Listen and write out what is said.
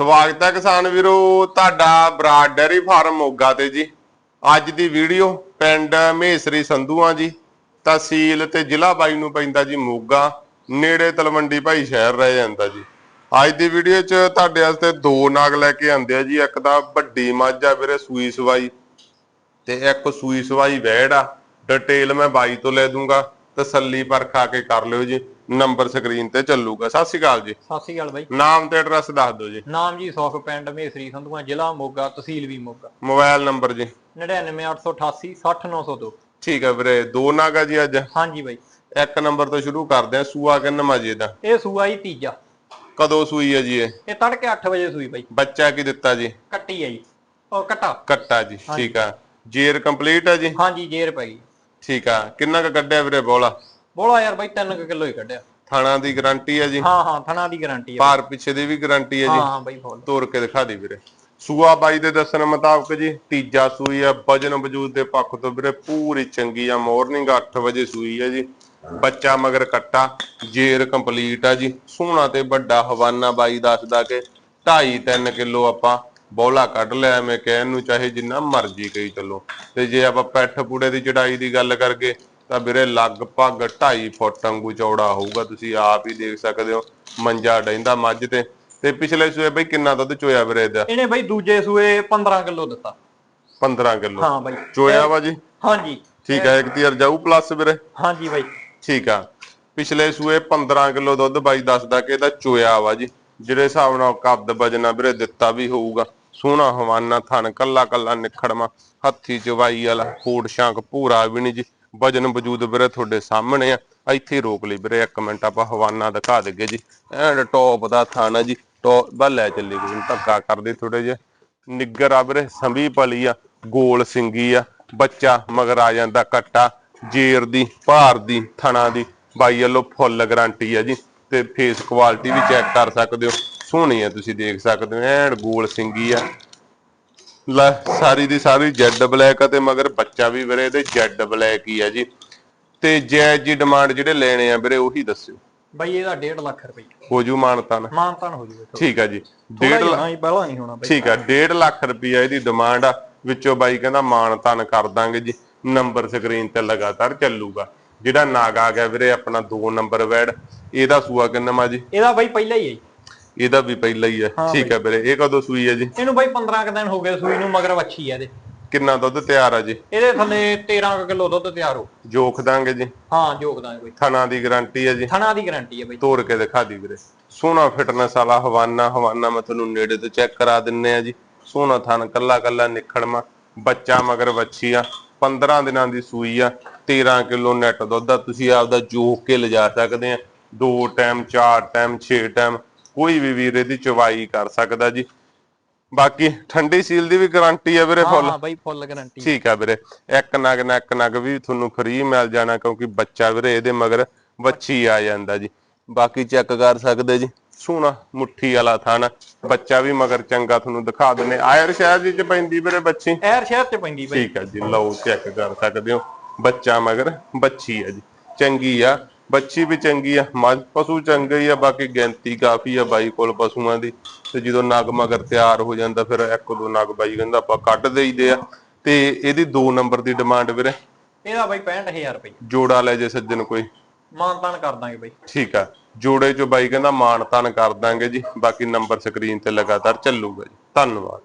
ਸਵਾਗਤ ਹੈ ਕਿਸਾਨ ਵੀਰੋ, ਤੁਹਾਡਾ ਬਰਾਡ ਡੈਰੀ ਫਾਰਮ ਮੋਗਾ ਤੇ ਜੀ। ਅੱਜ ਦੀ ਵੀਡੀਓ ਪਿੰਡ ਮਹੇਸਰੀ ਸੰਧੂਆਂ ਜੀ, ਤਹਿਸੀਲ ਤੇ ਜ਼ਿਲ੍ਹਾ ਬਾਈ ਨੂੰ ਪੈਂਦਾ ਜੀ ਮੋਗਾ, ਨੇੜੇ ਤਲਵੰਡੀ ਭਾਈ ਸ਼ਹਿਰ ਰਹਿ ਜਾਂਦਾ ਜੀ। ਅੱਜ ਦੀ ਵੀਡੀਓ 'ਚ ਤੁਹਾਡੇ ਵਾਸਤੇ ਦੋ ਨਾਗ ਲੈ ਕੇ ਆਂਦੇ ਆ ਜੀ, ਇੱਕ ਤਾਂ ਵੱਡੀ ਮੱਝ ਆ ਵੀਰੇ ਸੂਈ ਸਵਾਈ ਤੇ ਇੱਕ ਸੂਈ ਸਵਾਈ ਵੈੜ ਆ। ਡਿਟੇਲ ਮੈਂ ਬਾਈ ਤੋਂ ਲੈ ਦੂੰਗਾ। ਤਸੱਲੀ ਪਰਖਾ ਕੇ ਕਰ ਲਿਓ ਜੀ ਨੰਬਰ ਸਕਰੀਨ ਤੇ ਚੱਲੂਗਾ। ਸਤਿ ਸ਼੍ਰੀ ਅਕਾਲ ਜੀ। ਸਤਿ ਸ਼੍ਰੀ ਅਕਾਲ ਬਾਈ। ਨਾਮ ਤੇ ਐਡਰੈਸ ਦੱਸ ਦਿਓ ਜੀ। ਨਾਮ ਜੀ ਸੁਖ ਪਿੰਡ ਮੇਸਰੀ ਸੰਧੂਆਂ ਜ਼ਿਲ੍ਹਾ ਮੋਗਾ ਤਹਿਸੀਲ ਵੀ ਮੋਗਾ। ਮੋਬਾਈਲ ਨੰਬਰ ਜੀ। 99888 60902 ਠੀਕ ਹੈ ਵੀਰੇ ਦੋ ਨਾਗਾ ਜੀ ਅੱਜ। ਹਾਂਜੀ ਬਾਈ। ਇੱਕ ਨੰਬਰ ਤੋਂ ਸ਼ੁਰੂ ਕਰਦੇ ਆ ਸੂਆ ਕਿੰਨਾ ਜੀ ਦਾ ਇਹ ਸੂਆ ਹੀ ਤੀਜਾ। ਕਦੋਂ ਸੂਈ ਹੈ ਜੀ ਇਹ? ਇਹ ਤੜਕੇ 8 ਵਜੇ ਸੂਈ ਬਾਈ। ਬੱਚਾ ਕੀ ਦਿੱਤਾ ਜੀ? ਕੱਟੀ ਆ ਜੀ। ਉਹ ਕਟਾ। ਕੱਟਾ ਜੀ ਠੀਕ ਆ। ਜੇਰ ਕੰਪਲੀਟ ਹੈ ਜੀ? ਹਾਂਜੀ ਜੇਰ ਪੈ ਗਈ ਠੀਕ ਆ ਕਿੰਨਾ ਕੁ ਕੱਢਿਆ ਵੀਰੇ ਬੋਲਾ? ਬੋਲਾ ਯਾਰ ਬਾਈ 3 ਕਿਲੋ ਹੀ ਕੱਢਿਆ। ਥਾਣਾ ਦੀ ਗਾਰੰਟੀ ਹੈ ਜੀ? ਹਾਂ ਹਾਂ ਥਣਾ ਦੀ ਗਾਰੰਟੀ ਹੈ ਪਾਰ ਪਿੱਛੇ ਦੀ ਵੀ ਗਾਰੰਟੀ ਹੈ ਹਾਂ ਜੀ? ਹਾਂ ਬਾਈ ਫੁੱਲ ਤੋੜ ਕੇ ਦਿਖਾ ਦੀ ਵੀਰੇ। ਸੂਆ ਬਾਈ ਦੇ ਦੱਸਣ ਮੁਤਾਬਕ ਜੀ ਤੀਜਾ ਸੂਈ ਆ ਵਜਨ ਵਜੂਦ ਦੇ ਪੱਖ ਤੋਂ ਵੀਰੇ ਪੂਰੀ ਚੰਗੀ ਆ ਮਾਰਨਿੰਗ 8 ਵਜੇ ਸੂਈ ਆ ਜੀ। ਬੱਚਾ ਮਗਰ ਕੱਟਾ ਜੇਰ ਕੰਪਲੀਟ ਆ ਜੀ। ਸੋਹਣਾ ਤੇ ਵੱਡਾ ਹਵਾਨਾ ਬਾਈ ਦੱਸਦਾ ਕਿ 2.5 3 ਕਿਲੋ ਆਪਾਂ ਬੌਲਾ ਕੱਢ ਲਿਆ ਐਵੇਂ ਕਹਿਣ ਨੂੰ ਚਾਹੇ ਜਿੰਨਾ ਮਰਜ਼ੀ ਕਹੀ ਚੱਲੋ। ਤੇ ਜੇ ਆਪਾਂ ਪੈਠ ਪੂੜੇ ਦੀ ਚੜਾਈ ਦੀ ਗੱਲ ਕਰਗੇ ਤਾਂ ਵੀਰੇ ਲਗਭਗ 2.5 ਫੁੱਟ ਵਾਂਗੂ ਚੌੜਾ ਹੋਊਗਾ। ਤੁਸੀਂ ਆਪ ਹੀ ਦੇਖ ਸਕਦੇ ਹੋ ਮੰਜਾ ਡੈਂਦਾ ਮੱਝ ਤੇ। ਤੇ ਪਿਛਲੇ ਸੂਏ ਬਈ ਕਿੰਨਾ ਦੁੱਧ ਚੋਇਆ ਵੀਰੇ ਇਹਦਾ? ਇਹਨੇ ਬਾਈ ਦੂਜੇ ਸੂਏ 15 ਕਿਲੋ ਦਿੱਤਾ। 15 ਕਿਲੋ? ਹਾਂ ਬਾਈ। ਚੋਇਆ ਵਾ ਜੀ? ਹਾਂਜੀ। ਠੀਕ ਹੈ ਇੱਕ ਤੀਰ ਜਾਊ ਪਲੱਸ ਵੀਰੇ? ਹਾਂਜੀ ਬਾਈ। ਠੀਕ ਆ। ਪਿਛਲੇ ਸੂਏ 15 ਕਿਲੋ ਦੁੱਧ ਬਾਈ ਦੱਸਦਾ ਕਿ ਇਹਦਾ ਚੋਇਆ ਵਾ ਜੀ। ਜਿਹੜੇ ਹਿਸਾਬ ਨਾਲ ਕੱਦ ਵਜਣਾ ਵੀਰੇ ਦਿੱਤਾ ਵੀ ਹੋਊਗਾ। ਸੋਹਣਾ ਹਵਾਨਾ ਥਣ, ਕੱਲਾ ਕੱਲਾ ਨਿਖੜਮਾ ਹੱਥੀ ਚਵਾਈ ਵਾਲਾ ਫੂਡ ਸ਼ਾਂਕ ਪੂਰਾ ਵੀ ਨਹੀਂ ਜੀ। ਵਜਨ ਵਜੂਦ ਵੀਰੇ ਤੁਹਾਡੇ ਸਾਹਮਣੇ ਆ, ਇੱਥੇ ਰੋਕ ਲਈ ਵੀਰੇ, ਇੱਕ ਮਿੰਟ ਆਪਾਂ ਹਵਾਨਾ ਦਿਖਾ ਦੇਗੇ ਜੀ। ਐਂਡ ਟੌਪ ਦਾ ਥਣ ਜੀ ਟੌਪ ਬਾ ਲੈ ਚੱਲੀ ਕੋਈ ਧੱਕਾ ਕਰਦੇ ਥੋੜੇ ਜਿਹਾ। ਨਿੱਗਰ ਆ ਵੀਰੇ, ਸੰਭੀ ਪਲੀ ਆ, ਗੋਲ ਸਿੰਗੀ ਆ, ਬੱਚਾ ਮਗਰ ਆ ਜਾਂਦਾ ਕੱਟਾ, ਜੇਰ ਦੀ, ਭਾਰ ਦੀ, ਥਣਾ ਦੀ, ਬਾਈ ਵੱਲੋਂ ਫੁੱਲ ਗਾਰੰਟੀ ਆ ਜੀ। ਤੇ ਫੇਸ ਕੁਆਲਿਟੀ ਵੀ ਚੈੱਕ ਕਰ ਸਕਦੇ ਹੋ। ਸੋਹਣੀ ਆ ਤੁਸੀਂ ਦੇਖ ਸਕਦੇ ਹੋ ਐਨ ਗੋਲ ਸਿੰਗੀ ਆ। ਲੈ ਸਾਰੀ ਦੀ ਸਾਰੀ ਜੈਡ ਬਲੈਕ ਆ ਤੇ ਮਗਰ ਬੱਚਾ ਵੀ ਵੀਰੇ ਇਹਦੇ ਜੈਡ ਬਲੈਕ ਹੀ ਆ ਜੀ। ਤੇ ਜੈ ਜੀ ਡਿਮਾਂਡ ਜਿਹੜੇ ਲੈਣੇ ਆ ਵੀਰੇ ਉਹੀ ਦੱਸਿਓ। ਬਾਈ ਇਹਦਾ 1.5 ਲੱਖ ਰੁਪਏ। ਹੋ ਜੂ ਮਾਨਤਾਨ। ਮਾਨਤਾਨ ਹੋ ਜੂਗਾ ਠੀਕ ਆ ਜੀ। ਡੇਢ 1.5 ਹਾਂ ਪਹਿਲਾਂ ਨਹੀਂ ਹੋਣਾ ਬਾਈ। ਠੀਕ ਆ 1.5 ਲੱਖ ਰੁਪਈਆ ਇਹਦੀ ਡਿਮਾਂਡ ਆ। ਵਿੱਚੋਂ ਬਾਈ ਕਹਿੰਦਾ ਮਾਣ ਤਾਨ ਕਰ ਦਾਂਗੇ ਜੀ। ਨੰਬਰ ਸਕਰੀਨ ਤੇ ਲਗਾਤਾਰ ਚੱਲੂਗਾ। ਜਿਹੜਾ ਨਾਗ ਆ ਗਿਆ ਵੀਰੇ ਆਪਣਾ 2 ਨੰਬਰ ਵੈਡ ਇਹਦਾ ਸੂਆ ਕਿੰਨਾ ਮਾ ਜੀ? ਇਹਦਾ ਬਾਈ ਪਹਿਲਾਂ ਹੀ ਹੈ ਜੀ। ਇਹਦਾ ਵੀ ਪਹਿਲਾ ਹੀ ਆ। ਠੀਕ ਆ ਵੀਰੇ ਇਹ ਕਦੋਂ ਸੂਈ ਆ ਜੀ? ਇਹਨੂੰ ਬਾਈ 15 ਕੁ ਦਿਨ ਹੋ ਗਏ ਸੂਈ ਨੂੰ ਮਗਰ ਵੱਛੀ ਆ ਇਹਦੇ। ਕਿੰਨਾ ਦੁੱਧ ਤਿਆਰ ਆ ਜੀ? ਇਹਦੇ ਥੱਲੇ 13 ਕੁ ਕਿਲੋ ਦੁੱਧ ਤਿਆਰ ਹੋ ਜੋਖ ਦਾਂਗੇ ਜੀ? ਹਾਂ ਯੋਗਦਾਨ ਕੋਈ ਥਣਾ ਦੀ ਗਾਰੰਟੀ ਆ ਜੀ? ਥਣਾ ਦੀ ਗਾਰੰਟੀ ਹੈ ਬਾਈ। ਤੋੜ ਕੇ ਦਿਖਾ ਦੀ ਵੀਰੇ। ਸੋਹਣਾ ਫਿਟਨੈਸ ਵਾਲਾ ਹਵਾਨਾ ਹਵਾਨਾ ਮੈਂ ਤੁਹਾਨੂੰ ਨੇੜੇ ਤੋਂ ਚੈੱਕ ਕਰਾ ਦਿੰਨੇ ਆ ਜੀ। ਸੋਹਣਾ ਥਣ ਕੱਲਾ ਕੱਲਾ ਨਿਖੜਮਾ ਬੱਚਾ ਮਗਰ ਵੱਛੀ ਆ। 15 ਦਿਨਾਂ ਦੀ ਸੂਈ ਆ। 13 ਕਿਲੋ ਨੈਟ ਦੁੱਧ ਆ। ਤੁਸੀਂ ਆਪਦਾ ਜੋਖ ਕੇ ਲਿਜਾ ਸਕਦੇ ਆ। ਦੋ ਟਾਈਮ ਚਾਰ ਟਾਈਮ 6 ਟਾਈਮ ਕੋਈ ਵੀ ਵੀਰ ਇਹਦੀ ਚਵਾਈ ਕਰ ਸਕਦਾ ਜੀ। ਬਾਕੀ ਠੰਡੀ ਸੀਲ ਦੀ ਵੀ ਗਾਰੰਟੀ ਆ ਵੀਰੇ ਫੁੱਲ। ਹਾਂ ਬਾਈ ਫੁੱਲ ਗਾਰੰਟੀ ਠੀਕ ਆ ਵੀਰੇ। ਇੱਕ ਨਗ ਨਾ ਇੱਕ ਨਗ ਵੀ ਤੁਹਾਨੂੰ ਫ੍ਰੀ ਮਿਲ ਜਾਣਾ ਕਿਉਂਕਿ ਬੱਚਾ ਵੀਰੇ ਇਹਦੇ ਮਗਰ ਵੱਛੀ ਆ ਜਾਂਦਾ ਜੀ। ਬਾਕੀ ਚੈੱਕ ਕਰ ਸਕਦੇ ਜੀ। ਸੋਹਣਾ ਮੁੱਠੀ ਵਾਲਾ ਥਣ। ਬੱਚਾ ਵੀ ਮਗਰ ਚੰਗਾ ਤੁਹਾਨੂੰ ਦਿਖਾ ਦਿੰਨੇ ਆਇਰ ਸ਼ਹਿਰ ਜੀ ਚ ਪੈਂਦੀ ਵੀਰੇ ਬੱਚੀ? ਐਰ ਸ਼ਹਿਰ ਚ ਪੈਂਦੀ ਬਾਈ। ਠੀਕ ਆ ਜੀ ਲਓ ਚੈੱਕ ਕਰ ਸਕਦੇ ਹੋ। ਬੱਚਾ ਮਗਰ ਬੱਚੀ ਆ ਜੀ। ਚੰਗੀ ਆ। ਬੱਚੀ ਵੀ ਚੰਗੀ ਆ ਮੱਝ ਪਸ਼ੂ ਚੰਗੇ ਹੀ ਆ ਬਾਕੀ ਗਿਣਤੀ ਕਾਫੀ ਆ ਬਾਈ ਕੋਲ ਪਸ਼ੂਆਂ ਦੀ। ਤੇ ਜਦੋਂ ਨਗ ਮਗਰ ਤਿਆਰ ਹੋ ਜਾਂਦਾ ਫਿਰ ਇੱਕ ਦੋ ਨਗ ਬਾਈ ਕਹਿੰਦਾ ਆਪਾਂ ਕੱਢ ਦੇਈਦੇ ਆ। ਤੇ ਇਹਦੀ 2 ਨੰਬਰ ਦੀ ਡਿਮਾਂਡ ਵੀਰੇ? ਇਹਦਾ ਬਾਈ 65000 ਰੁਪਏ। ਜੋੜਾ ਲੈ ਜੇ ਸੱਜਣ ਕੋਈ। ਮਾਨਤਾਨ ਕਰ ਦਾਂਗੇ ਬਾਈ। ਠੀਕ ਆ ਜੋੜੇ ਚੋਂ ਬਾਈ ਕਹਿੰਦਾ ਮਾਣ ਤਾਨ ਕਰ ਦਾਂਗੇ ਜੀ ਬਾਕੀ ਨੰਬਰ ਸਕਰੀਨ ਤੇ ਲਗਾਤਾਰ ਚੱਲੂਗਾ ਜੀ। ਧੰਨਵਾਦ।